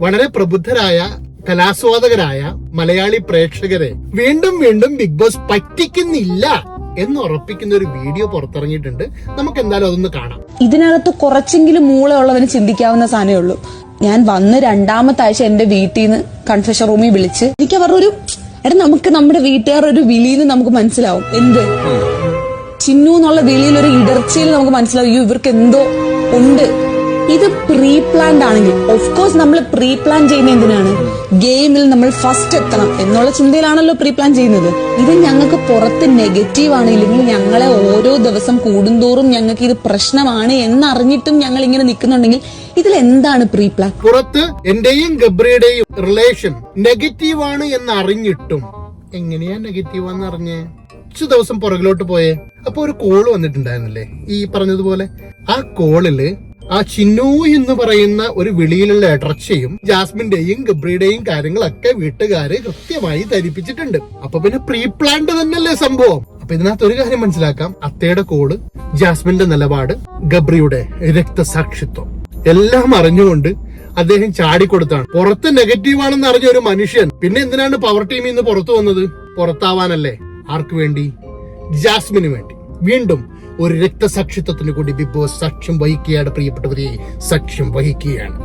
വളരെ പ്രബുദ്ധരായ കലാസ്വാദകരായ മലയാളി പ്രേക്ഷകരെ വീണ്ടും വീണ്ടും ബിഗ് ബോസ് പറ്റിക്കുന്നില്ല എന്ന് ഉറപ്പിക്കുന്ന ഒരു വീഡിയോ പുറത്തിറങ്ങിയിട്ടുണ്ട്. നമുക്ക് എന്തായാലും അതൊന്ന് കാണാം. ഇതിനകത്ത് കുറച്ചെങ്കിലും മൂളയുള്ളവന് ചിന്തിക്കാവുന്ന സാധനമേ ഉള്ളൂ. ഞാൻ വന്ന് രണ്ടാമത്തെ ആഴ്ച എന്റെ വീട്ടിൽ നിന്ന് കൺഫെഷൻ റൂമിൽ വിളിച്ച് എനിക്ക് അവരുടെ എടാ നമുക്ക് നമ്മുടെ വീട്ടുകാർ ഒരു വിളിന്ന് നമുക്ക് മനസ്സിലാവും. എന്ത്? ചിന്നു എന്നുള്ള വിളിയിൽ ഒരു ഇടർച്ചയിൽ നമുക്ക് മനസ്സിലാവും. ഇവർക്ക് എന്തോ ഉണ്ട്. ഇത് പ്രീ പ്ലാൻഡ് ആണെങ്കിൽ ഓഫ് കോഴ്സ് നമ്മൾ പ്രീ പ്ലാൻ ചെയ്യുന്ന എന്തിനാണ് ഗെയിമിൽ നമ്മൾ ഫസ്റ്റ് എത്തണം എന്നുള്ള ചിന്തയിലാണല്ലോ പ്രീ പ്ലാൻ ചെയ്യുന്നത്. ഇത് ഞങ്ങൾക്ക് പുറത്ത് നെഗറ്റീവ് ആണ് ഇല്ലെങ്കിൽ ഞങ്ങളെ ഓരോ ദിവസം കൂടുന്തോറും ഞങ്ങൾക്ക് ഇത് പ്രശ്നമാണ് എന്നറിഞ്ഞിട്ടും ഞങ്ങൾ ഇങ്ങനെ നിൽക്കുന്നുണ്ടെങ്കിൽ ഇതിൽ എന്താണ് പ്രീ പ്ലാൻ പുറത്ത് എന്റെയും ഗബ്രിയുടെയും റിലേഷൻ നെഗറ്റീവ് ആണ് എന്ന് അറിഞ്ഞിട്ടും എങ്ങനെയാ നെഗറ്റീവ് ആണെന്ന് കുറച്ച് ദിവസം പുറകിലോട്ട് പോയേ. അപ്പൊ ഒരു കോൾ വന്നിട്ടുണ്ടായിരുന്നില്ലേ? ഈ പറഞ്ഞതുപോലെ. ആ കോളിൽ ആ ചിന്നു എന്ന് പറയുന്ന ഒരു വിളിയിലുള്ള ഇടർച്ചയും ജാസ്മിന്റെയും ഗബ്രിയുടെയും കാര്യങ്ങളൊക്കെ വീട്ടുകാര് കൃത്യമായി ധരിപ്പിച്ചിട്ടുണ്ട്. അപ്പൊ പിന്നെ പ്രീ പ്ലാൻഡ് തന്നെയല്ലേ സംഭവം? അപ്പൊ ഇതിനകത്ത് ഒരു കാര്യം മനസ്സിലാക്കാം. അത്തയുടെ കോൾ ജാസ്മിന്റെ നിലപാട് ഗബ്രിയുടെ രക്തസാക്ഷിത്വം. എല്ലാം അറിഞ്ഞുകൊണ്ട് അദ്ദേഹം ചാടിക്കൊടുത്താണ്. പുറത്ത് നെഗറ്റീവ് ആണെന്ന് അറിഞ്ഞ ഒരു മനുഷ്യൻ. പിന്നെ എന്തിനാണ് പവർ ടീമിൽ നിന്ന് പുറത്തു വന്നത്? പുറത്താവാനല്ലേ? ആർക്ക് വേണ്ടി? ജാസ്മിന് വേണ്ടി. വീണ്ടും ഒരു രക്തസാക്ഷിത്വത്തിന് കൂടി ബിഗ് ബോസ് സാക്ഷ്യം വഹിക്കുകയാണ് പ്രിയപ്പെട്ടവരെ. സാക്ഷ്യം വഹിക്കുകയാണ്.